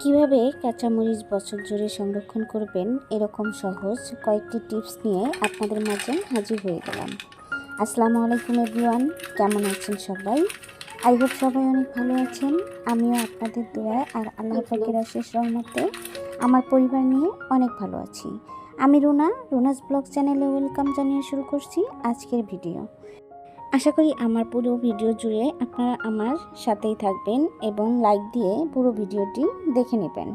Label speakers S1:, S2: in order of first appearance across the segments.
S1: কীভাবে কাঁচামরিচ বছর জুড়ে সংরক্ষণ করবেন এরকম সহজ কয়েকটি টিপস নিয়ে আপনাদের মাঝে হাজির হয়ে গেলাম। আসসালামু আলাইকুম এভরিওয়ান, কেমন আছেন সবাই? আই হোপ সবাই অনেক ভালো আছেন। আমিও আপনাদের দোয়ায় আর আল্লাহ পাকের অশেষ রহমতে আমার পরিবার নিয়ে অনেক ভালো আছি। আমি রুনা, রুনাস ব্লগ চ্যানেলে ওয়েলকাম জানিয়ে শুরু করছি আজকের ভিডিও। আশা করি আমার পুরো ভিডিও জুড়ে আপনারা আমার সাথেই থাকবেন এবং লাইক দিয়ে পুরো ভিডিওটি দেখে নেবেন।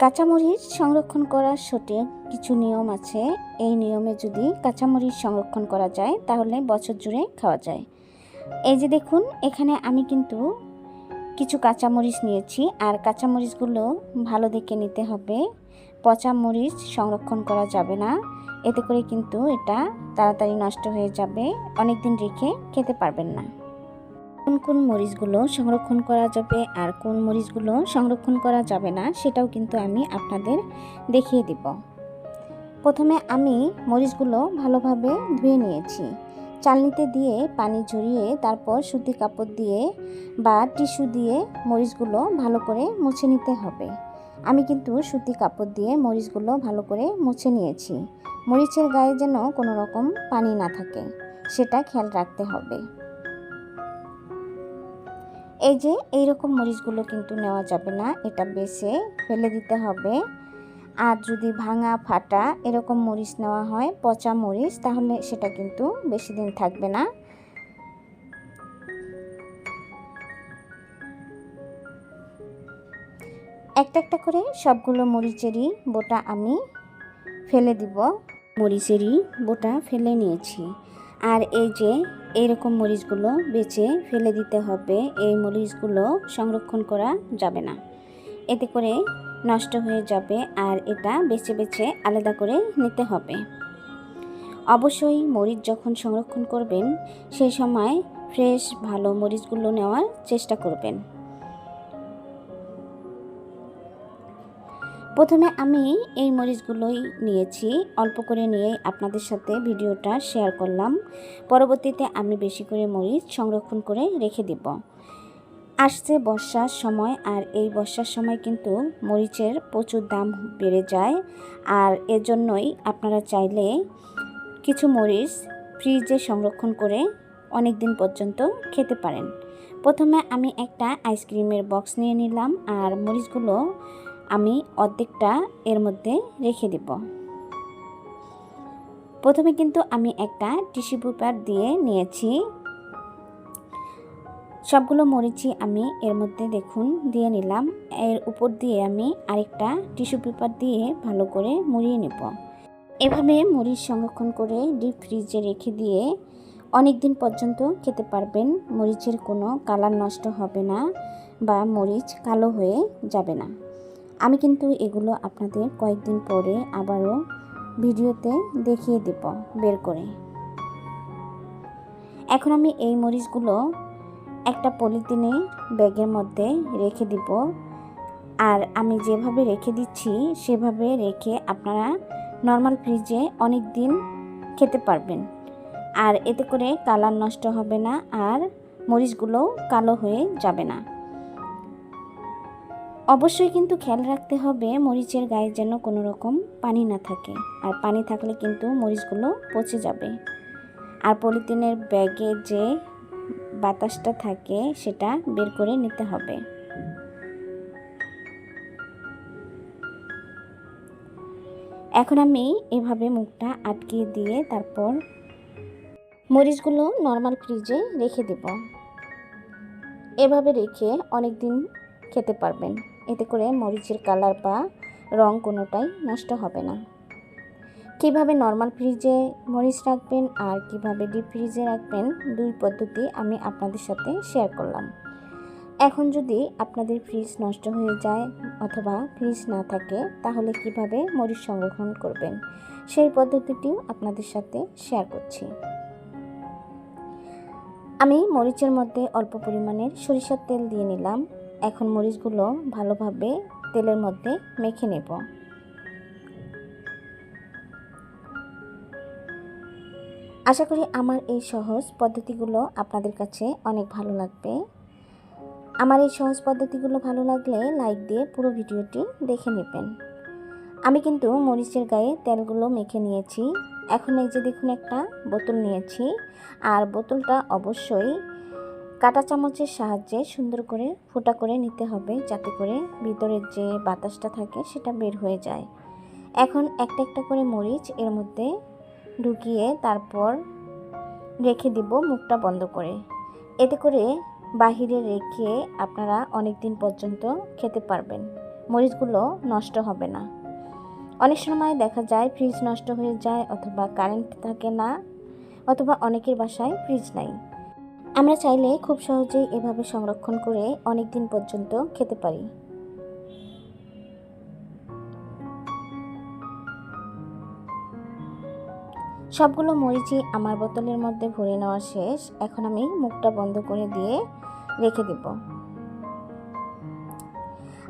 S1: কাঁচামরিচ সংরক্ষণ করার সঠিক কিছু নিয়ম আছে। এই নিয়মে যদি কাঁচামরিচ সংরক্ষণ করা যায়, তাহলে বছর জুড়ে খাওয়া যায়। এই যে দেখুন, এখানে আমি কিন্তু কিছু কাঁচামরিচ নিয়েছি, আর কাঁচামরিচগুলো ভালো দেখে নিতে হবে। পচা মরিচ সংরক্ষণ করা যাবে না। এতে করে কিন্তু এটা তাড়াতাড়ি নষ্ট হয়ে যাবে অনেক দিন রেখে খেতে পারবেন না। কোন কোন মরিচগুলো সংরক্ষণ করা যাবে আর কোন মরিচগুলো সংরক্ষণ করা যাবে না, সেটাও কিন্তু আমি আপনাদের দেখিয়ে দিব। প্রথমে আমি মরিচগুলো ভালোভাবে ধুয়ে নিয়েছি। চালনিতে দিয়ে পানি ঝরিয়ে তারপর সুতি কাপড় দিয়ে বা টিস্যু দিয়ে মরিচগুলো ভালো করে মুছে নিতে হবে। আমি কিন্তু সুতি কাপড় দিয়ে মরিচগুলো ভালো করে মুছে নিয়েছি। মরিচের গায়ে যেন কোনো রকম পানি না থাকে, সেটা খেয়াল রাখতে হবে। এই যে এই রকম মরিচগুলো কিন্তু নেওয়া যাবে না, এটা বেছে ফেলে দিতে হবে। আর যদি ভাঙা, ফাটা এরকম মরিচ নেওয়া হয়, পচা মরিচ, তাহলে সেটা কিন্তু বেশি দিন থাকবে না। একটা একটা করে সবগুলো মরিচেরই বোটা আমি ফেলে দিব। মরিচেরই বোটা ফেলে নিয়েছি। আর এই যে এইরকম মরিচগুলো বেছে ফেলে দিতে হবে, এই মরিচগুলো সংরক্ষণ করা যাবে না। এতে করে নষ্ট হয়ে যাবে আর এটা বেছে বেছে আলাদা করে নিতে হবে। অবশ্যই মরিচ যখন সংরক্ষণ করবেন সেই সময় ফ্রেশ ভালো মরিচগুলো নেওয়ার চেষ্টা করবেন। প্রথমে আমি এই মরিচগুলোই নিয়েছি। অল্প করে নিয়ে আপনাদের সাথে ভিডিওটা শেয়ার করলাম। পরবর্তীতে আমি বেশি করে মরিচ সংরক্ষণ করে রেখে দেব। আসছে বর্ষার সময় আর এই বর্ষার সময় কিন্তু মরিচের প্রচুর দাম বেড়ে যায়। আর এজন্যই আপনারা চাইলে কিছু মরিচ ফ্রিজে সংরক্ষণ করে অনেক দিন পর্যন্ত খেতে পারেন। প্রথমে আমি একটা আইসক্রিমের বক্স নিয়ে নিলাম আর মরিচগুলো আমি অর্ধেকটা এর মধ্যে রেখে দেব। প্রথমে কিন্তু আমি একটা টিস্যু পেপার দিয়ে নিয়েছি। সবগুলো মরিচই আমি এর মধ্যে দেখুন দিয়ে নিলাম। এর উপর দিয়ে আমি আরেকটা টিস্যু পেপার দিয়ে ভালো করে মুড়িয়ে নেব। এভাবে মরিচ সংরক্ষণ করে ডিপ ফ্রিজে রেখে দিয়ে অনেক দিন পর্যন্ত খেতে পারবেন। মরিচের কোনো কালার নষ্ট হবে না বা মরিচ কালো হয়ে যাবে না। আমি কিন্তু এগুলো আপনাদের কয়েকদিন পরে আবারও ভিডিওতে দেখিয়ে দেব, বের করে। এখন আমি এই মরিচগুলো একটা পলিথিনে ব্যাগের মধ্যে রেখে দিব। আর আমি যেভাবে রেখে দিচ্ছি, সেভাবে রেখে আপনারা নর্মাল ফ্রিজে অনেক দিন খেতে পারবেন। আর এতে করে কালার নষ্ট হবে না, আর মরিচগুলোও কালো হয়ে যাবে না। অবশ্যই কিন্তু খেয়াল রাখতে হবে মরিচের গায়ে যেন কোনো রকম পানি না থাকে। আর পানি থাকলে কিন্তু মরিচগুলো পচে যাবে। আর পলিথিনের ব্যাগে যে বাতাসটা থাকে, সেটা বের করে নিতে হবে। এখন আমি এভাবে মুখটা আটকিয়ে দিয়ে তারপর মরিচগুলো নর্মাল ফ্রিজে রেখে দেব। এভাবে রেখে অনেক দিন খেতে পারবেন। এতে করে মরিচের কালার বা রং কোনোটাই নষ্ট হবে না। কীভাবে নর্মাল ফ্রিজে মরিচ রাখবেন আর কীভাবে ডিপ ফ্রিজে রাখবেন, দুই পদ্ধতি আমি আপনাদের সাথে শেয়ার করলাম। এখন যদি আপনাদের ফ্রিজ নষ্ট হয়ে যায় অথবা ফ্রিজ না থাকে, তাহলে কীভাবে মরিচ সংরক্ষণ করবেন? সেই পদ্ধতিটিও আপনাদের সাথে শেয়ার করছি। আমি মরিচের মধ্যে অল্প পরিমাণের সরিষার তেল দিয়ে নিলাম। এখন মরিচগুলো ভালোভাবে তেলের মধ্যে মেখে নেব। আশা করি আমার এই সহজ পদ্ধতিগুলো আপনাদের কাছে অনেক ভালো লাগবে। আমার এই সহজ পদ্ধতিগুলো ভালো লাগলে লাইক দিয়ে পুরো ভিডিওটি দেখে নেবেন। আমি কিন্তু মরিচের গায়ে তেলগুলো মেখে নিয়েছি। এখন এই যে দেখুন একটা বোতল নিয়েছি। আর বোতলটা অবশ্যই কাঁটা চামচের সাহায্যে সুন্দর করে ফুটা করে নিতে হবে যাতে করে ভিতরের যে বাতাসটা থাকে সেটা বের হয়ে যায়। এখন একটা একটা করে মরিচ এর মধ্যে ঢুকিয়ে তারপর রেখে দিব মুখটা বন্ধ করে। এতে করে বাহিরে রেখে আপনারা অনেক দিন পর্যন্ত খেতে পারবেন। মরিচগুলো নষ্ট হবে না। অনেক সময় দেখা যায় ফ্রিজ নষ্ট হয়ে যায় অথবা কারেন্ট থাকে না অথবা অনেকের বাসায় ফ্রিজ নাই। আমরা চাইলে খুব সহজেই এভাবে সংরক্ষণ করে অনেক দিন পর্যন্ত খেতে পারি। সবগুলো মরিচই আমার বোতলের মধ্যে ভরে নেওয়া শেষ। এখন আমি মুখটা বন্ধ করে দিয়ে রেখে দেব।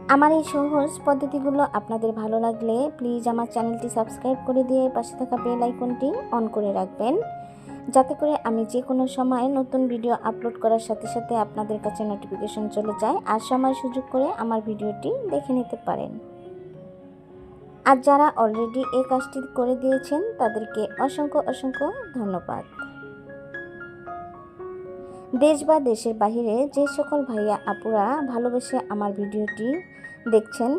S1: আমার এই সহজ পদ্ধতিগুলো আপনাদের ভালো লাগলে প্লিজ আমার চ্যানেলটি সাবস্ক্রাইব করে দিয়ে পাশে থাকা বেল আইকনটি অন করে রাখবেন। যাতে করে আমি যে কোনো সময় নতুন ভিডিও আপলোড করার সাথে সাথে আপনাদের কাছে নোটিফিকেশন চলে যায় আর সময় সুযোগ করে আমার ভিডিওটি দেখে নিতে পারেন। আর যারা অলরেডি এই কাজটি করে দিয়েছেন, তাদেরকে অসংখ্য অসংখ্য ধন্যবাদ। দেশ বা দেশের বাহিরে যে সকল ভাইয়া আপুরা ভালোবেসে আমার ভিডিওটি দেখছেন,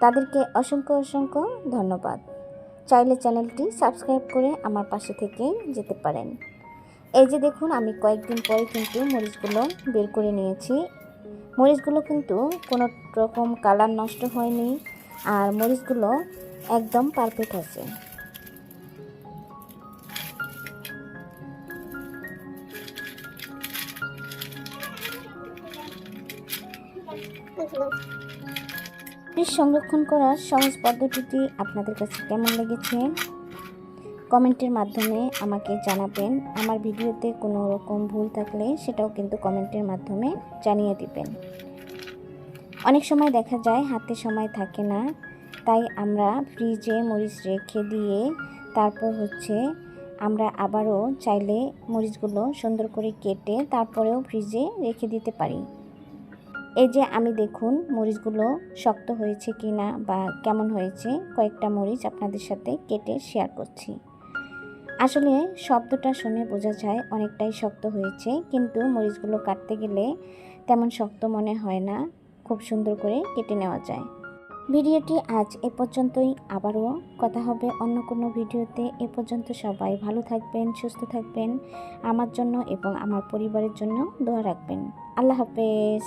S1: তাদেরকে অসংখ্য অসংখ্য ধন্যবাদ। চাইলে চ্যানেলটি সাবস্ক্রাইব করে আমার পাশে থেকে যেতে পারেন। এই যে দেখুন, আমি কয়েকদিন পরে কিন্তু মরিচগুলো বের করে নিয়েছি। মরিচগুলো কিন্তু কোনো রকম কালার নষ্ট হয়নি আর মরিচগুলো একদম পারফেক্ট আছে। ফ্রিজ সংরক্ষণ করার সহজ পদ্ধতিটি আপনাদের কাছে কেমন লেগেছে? কমেন্টের মাধ্যমে আমাকে জানাবেন। আমার ভিডিওতে কোনো রকম ভুল থাকলে সেটাও কিন্তু কমেন্টের মাধ্যমে জানিয়ে দিবেন। অনেক সময় দেখা যায় হাতে সময় থাকে না, তাই আমরা ফ্রিজে মরিচ রেখে দিয়ে তারপর হচ্ছে আমরা আবারও চাইলে মরিচগুলো সুন্দর করে কেটে তারপরেও ফ্রিজে রেখে দিতে পারি। এই যে আমি দেখুন মরিচগুলো শক্ত হয়েছে কি না বা কেমন হয়েছে, কয়েকটা মরিচ আপনাদের সাথে কেটে শেয়ার করছি। আসলে শব্দটা শুনে বোঝা যায় অনেকটাই শক্ত হয়েছে, কিন্তু মরিচগুলো কাটতে গেলে তেমন শক্ত মনে হয় না, খুব সুন্দর করে কেটে নেওয়া যায়। ভিডিওটি আজ এ পর্যন্তই, আবারও কথা হবে অন্য কোনো ভিডিওতে। এ পর্যন্ত সবাই ভালো থাকবেন, সুস্থ থাকবেন, আমার জন্য এবং আমার পরিবারের জন্য দোয়া রাখবেন। আল্লাহ হাফেজ।